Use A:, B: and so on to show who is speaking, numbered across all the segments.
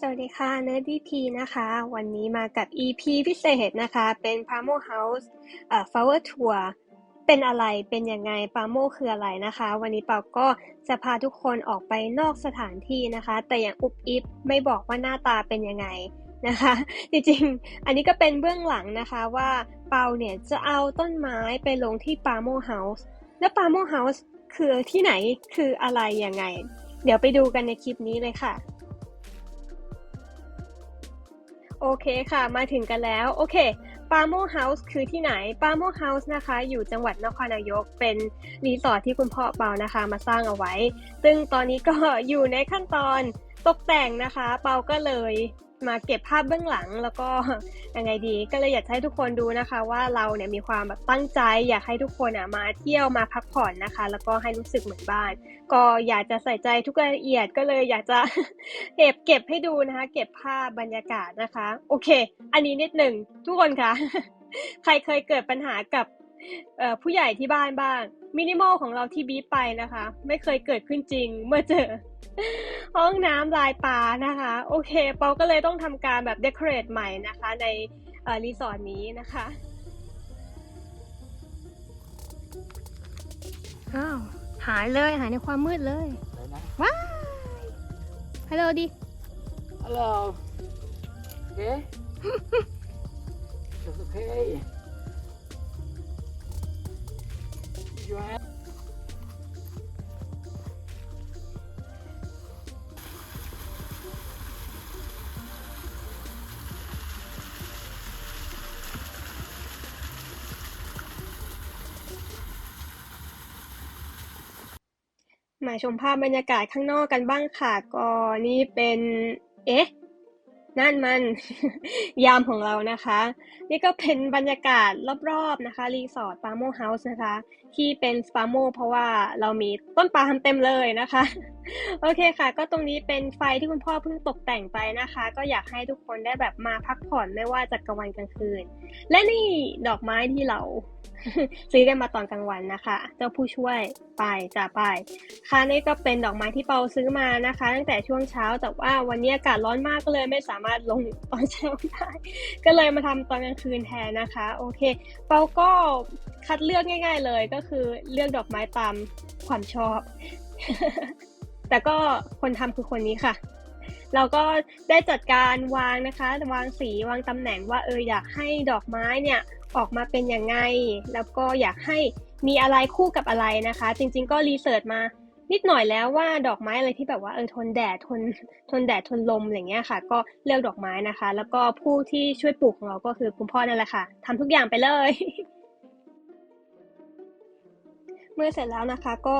A: สวัสดีค่ะ Nerdy P นะคะ วันนี้มากับ EP พิเศษนะคะ เป็น Pamo House เอ่อ Flower Tour เป็นอะไรเป็นยังไง Pamo คืออะไรนะคะ วันนี้เปาก็จะพาทุกคนออกไปนอกสถานที่นะคะ แต่อย่างอุบอิบไม่บอกว่าหน้าตาเป็นยังไงนะคะ จริงๆ อันนี้ก็เป็นเบื้องหลังนะคะว่าเปาเนี่ยจะเอาต้นไม้ไปลงที่ Pamo House แล้ว Pamo House คือที่ไหนคืออะไรยังไง เดี๋ยวไปดูกันในคลิปนี้เลยค่ะ โอเคค่ะ มาถึงกันแล้ว โอเคปาโมเฮาส์คือที่ไหนปาโมเฮาส์นะคะ อยู่จังหวัดนครนายก เป็นรีสอร์ทที่คุณพ่อเปานะคะ มาสร้างเอาไว้ ซึ่งตอนนี้ก็อยู่ในขั้นตอนตกแต่งนะคะ เปาก็เลย มาเก็บภาพเบื้องหลังแล้วก็ยังไงดีก็เลยอยากให้ทุกคนดูนะคะ ว่าเราเนี่ยมีความแบบตั้งใจ อยากให้ทุกคนอะมาเที่ยวมาพักผ่อนนะคะ แล้วก็ให้รู้สึกเหมือนบ้าน ก็อยากจะใส่ใจทุกรายละเอียดก็เลยอยากจะเก็บเก็บให้ดูนะคะ เก็บภาพบรรยากาศนะคะ โอเค อันนี้นิดหนึ่งทุกคนคะใครเคยเกิดปัญหากับ ผู้ใหญ่ที่บ้านบ้างมินิมอลของเราที่บีบไปนะคะ ไม่เคยเกิดขึ้นจริง เมื่อเจอ ห้องน้ำลายปลานะคะ โอเค เปาก็เลยต้องทำการแบบเดคอเรทใหม่นะคะ ในเอ่อรีสอร์ทนี้นะคะอ้าวหายเลยหายในความมืดเลย
B: เลยนะ
A: ว้ายฮัลโหลดิ
B: ฮัลโหลโอ
A: มาชมภาพบรรยากาศข้างนอกกันบ้างค่ะก็นี่เป็น เอ๊ะ นั่นมันยามของเรานะคะ นี่ก็เป็นบรรยากาศรอบๆนะคะรีสอร์ทปาโมเฮาส์นะคะ ที่เป็นสปาโมเพราะว่าเรามีต้นปาล์มเต็มเลยนะคะ โอเคค่ะ ก็ตรงนี้เป็นไฟที่คุณพ่อเพิ่งตกแต่งไปนะคะ ก็อยากให้ทุกคนได้แบบมาพักผ่อนไม่ว่าจะกลางวันกลางคืน และนี่ดอกไม้ที่เราซื้อกันมาตอนกลางวันนะคะ เจ้าผู้ช่วยไปจ่าไป ค่ะนี่ก็เป็นดอกไม้ที่เปาซื้อมานะคะ ตั้งแต่ช่วงเช้าแต่ว่าวันนี้อากาศร้อนมากก็เลยไม่สามารถลงตอนเช้าได้ ก็เลยมาทำตอนกลางคืนแทนนะคะ โอเคเปาก็คัดเลือกง่าย ๆ เลยก็คือเลือกดอกไม้ตามความชอบ แต่ก็คนทำคือคนนี้ค่ะ เราก็ได้จัดการวางนะคะ วางสีวางตำแหน่งว่าเอออยากให้ดอกไม้เนี่ยออกมาเป็นยังไง แล้วก็อยากให้มีอะไรคู่กับอะไรนะคะ จริง ๆ ก็รีเสิร์ชมา นิดหน่อยแล้วว่าดอกไม้อะไรที่แบบว่าเออทนแดดทนทนแดดทนลมอะไรเงี้ยค่ะ ก็เลือกดอกไม้นะคะ แล้วก็ผู้ที่ช่วยปลูกของเราก็คือคุณพ่อนั่นแหละค่ะทำทุกอย่างไปเลย เมื่อเสร็จแล้วนะคะ ก็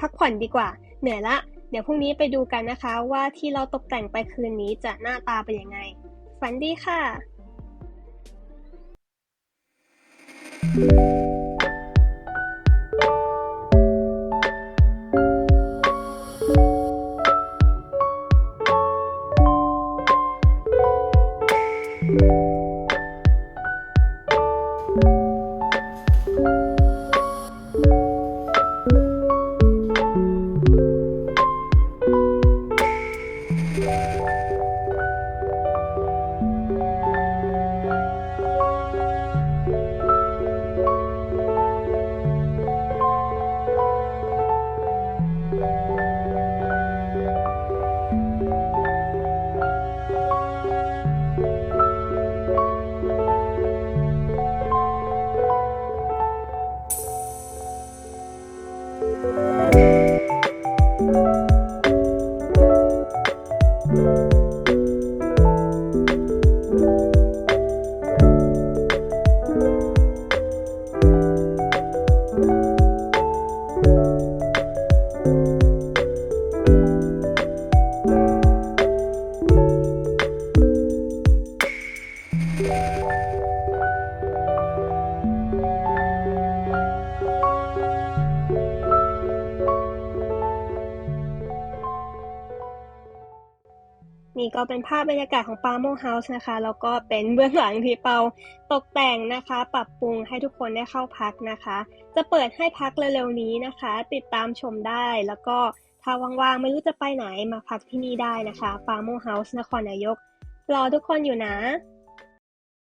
A: พักผ่อนดีกว่า เหนื่อยละเดี๋ยวพรุ่งนี้ไปดูกันนะคะ ว่าที่เราตกแต่งไปคืนนี้จะหน้าตาเป็นยังไง ฝันดีค่ะ นี้ก็เป็นภาพบรรยากาศของปาโมเฮาส์นะคะ แล้วก็เป็นเบื้องหลังที่เปาตกแต่งนะคะ ปรับปรุงให้ทุกคนได้เข้าพักนะคะ จะเปิดให้พักเร็วๆนี้นะคะ ติดตามชมได้แล้วก็ถ้าว่างๆ ไม่รู้จะไปไหนมาพักที่นี่ได้นะคะปาโมเฮาส์นครนายก รอทุกคนอยู่นะ